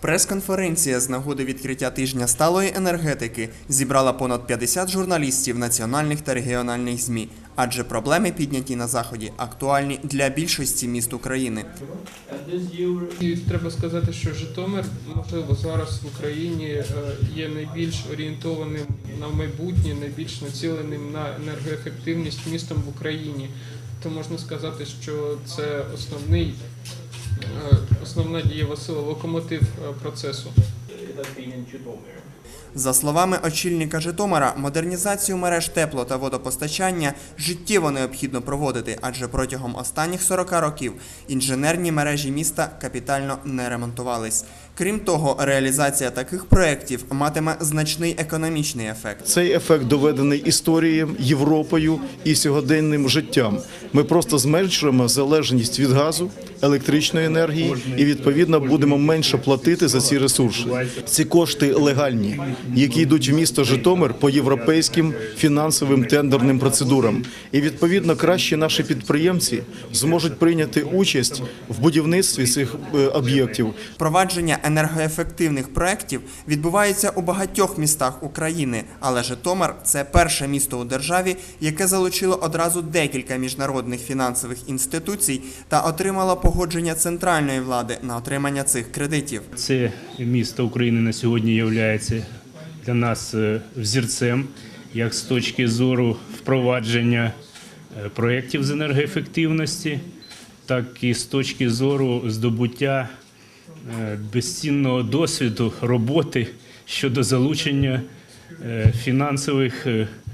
Прес-конференція з нагоди відкриття тижня сталої енергетики зібрала понад 50 журналістів національних та регіональних ЗМІ, адже проблеми підняті на заході актуальні для більшості міст України. І треба сказати, що Житомир, можливо, зараз в Україні е, є найбільш орієнтованим на майбутнє, найбільш націленим на енергоефективність містом в Україні. То можна сказати, що це основний, основна дієва сила, локомотив е, процесу. За словами очільника Житомира, модернізацію мереж тепло та водопостачання життєво необхідно проводити, адже протягом останніх 40 років інженерні мережі міста капітально не ремонтувались. Крім того, реалізація таких проєктів матиме значний економічний ефект. Цей ефект доведений історією, Європою і сьогоденним життям. Ми просто зменшуємо залежність від газу, електричної енергії і відповідно будемо менше платити за ці ресурси. Ці кошти легальні, які йдуть в місто Житомир по європейським фінансовим тендерним процедурам. І відповідно краще наші підприємці зможуть прийняти участь в будівництві цих е, об'єктів. Впровадження енергоефективних проєктів відбувається у багатьох містах України, але Житомир це перше місто у державі, яке залучило одразу декілька міжнародних фінансових інституцій та отримало погодження центральної влади на отримання цих кредитів. Це місто України на сьогодні є для нас е, взірцем, як з точки зору впровадження е, проєктів з енергоефективності, так і з точки зору здобуття е, безцінного досвіду роботи щодо залучення фінансових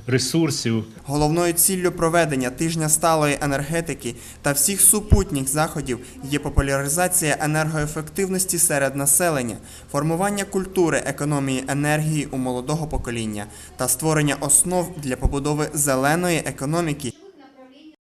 ресурсів. Головною ціллю проведення тижня сталої енергетики та всіх супутніх заходів є популяризація енергоефективності серед населення, формування культури економії енергії у молодого покоління та створення основ для побудови зеленої економіки